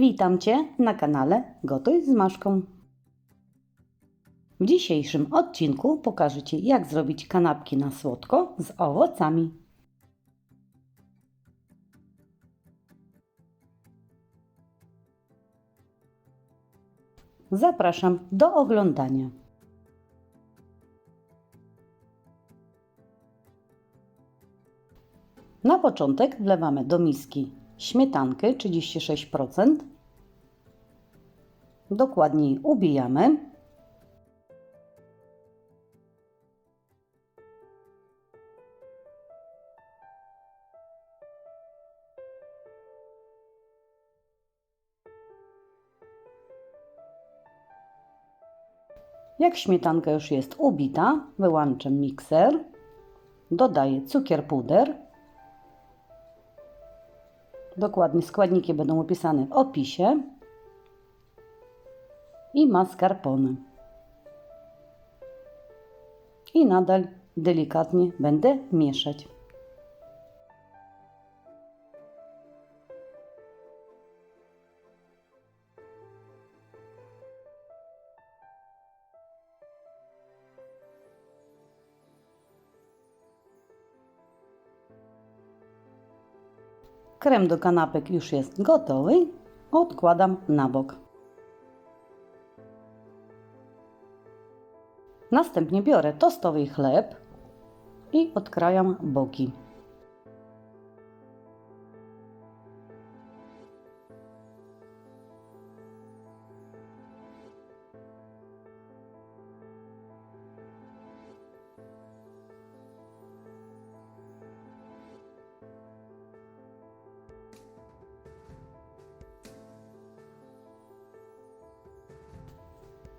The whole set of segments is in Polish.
Witam Cię na kanale Gotuj z Maszką. W dzisiejszym odcinku pokażę Ci, jak zrobić kanapki na słodko z owocami. Zapraszam do oglądania. Na początek wlewamy do miski śmietankę 36%. Dokładniej ubijamy. Jak śmietanka już jest ubita, wyłączam mikser, dodaję cukier puder Dokładnie składniki będą opisane w opisie. I mascarpone. I nadal delikatnie będę mieszać. Krem do kanapek już jest gotowy. Odkładam na bok. Następnie biorę tostowy chleb i odkrajam boki.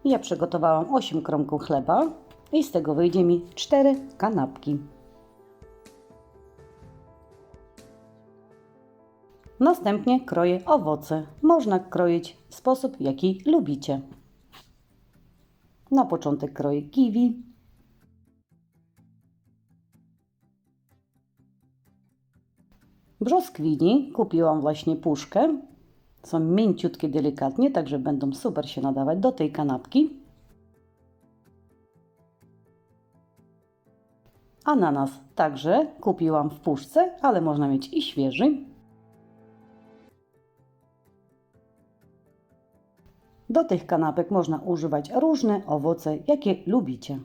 Ja przygotowałam 8 kromków chleba i z tego wyjdzie mi 4 kanapki. Następnie kroję owoce. Można kroić w sposób, jaki lubicie. Na początek kroję kiwi. Brzoskwini kupiłam właśnie puszkę są mięciutkie delikatnie, także będą super się nadawać do tej kanapki. Ananas także kupiłam w puszce, ale można mieć i świeży. Do tych kanapek można używać różne owoce, jakie lubicie.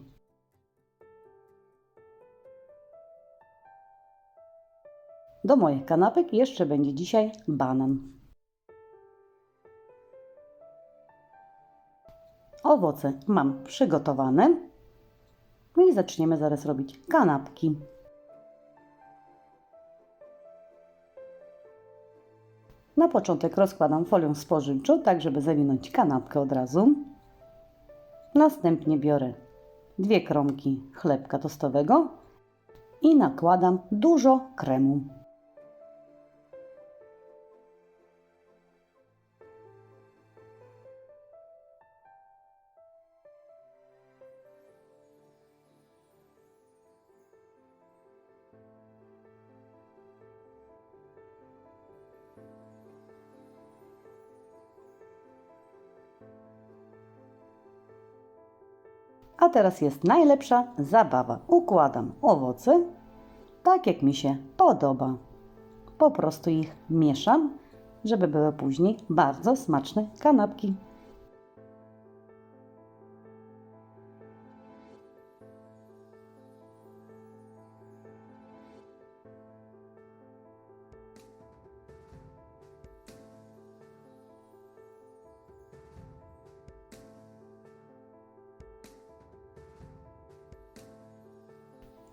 Do moich kanapek jeszcze będzie dzisiaj banan. Owoce mam przygotowane. No i zaczniemy zaraz robić kanapki. Na początek rozkładam folią spożywczą, tak żeby zawinąć kanapkę od razu. Następnie biorę dwie kromki chlebka tostowego i nakładam dużo kremu. A teraz jest najlepsza zabawa. Układam owoce tak, jak mi się podoba. Po prostu ich mieszam, żeby były później bardzo smaczne kanapki.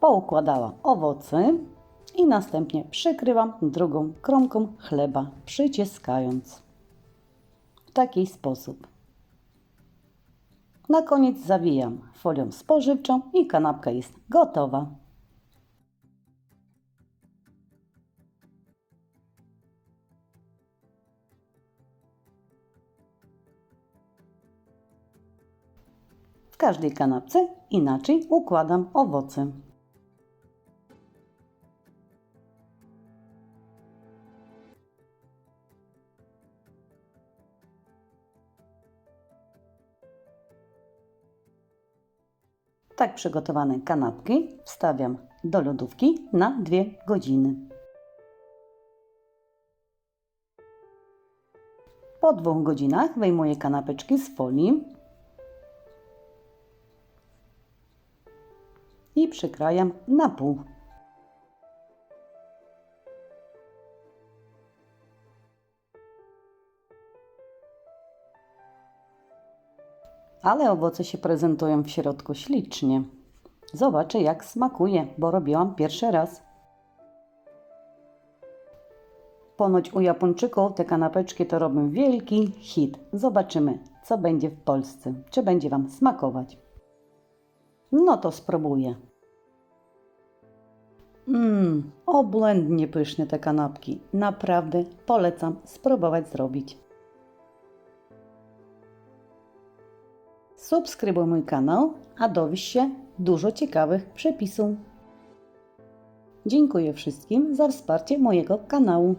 Poukładałam owoce i następnie przykrywam drugą kromką chleba, przyciskając w taki sposób. Na koniec zawijam folią spożywczą i kanapka jest gotowa. W każdej kanapce inaczej układam owoce. Tak przygotowane kanapki wstawiam do lodówki na 2 godziny. Po dwóch godzinach wyjmuję kanapeczki z folii i przykrajam na pół. Ale owoce się prezentują w środku ślicznie. Zobaczę jak smakuje, bo robiłam pierwszy raz. Ponoć u Japończyków te kanapeczki to robią wielki hit. Zobaczymy, co będzie w Polsce. Czy będzie Wam smakować. No to spróbuję. Mmm, obłędnie pyszne te kanapki. Naprawdę polecam spróbować zrobić. Subskrybuj mój kanał, a dowiesz się dużo ciekawych przepisów. Dziękuję wszystkim za wsparcie mojego kanału.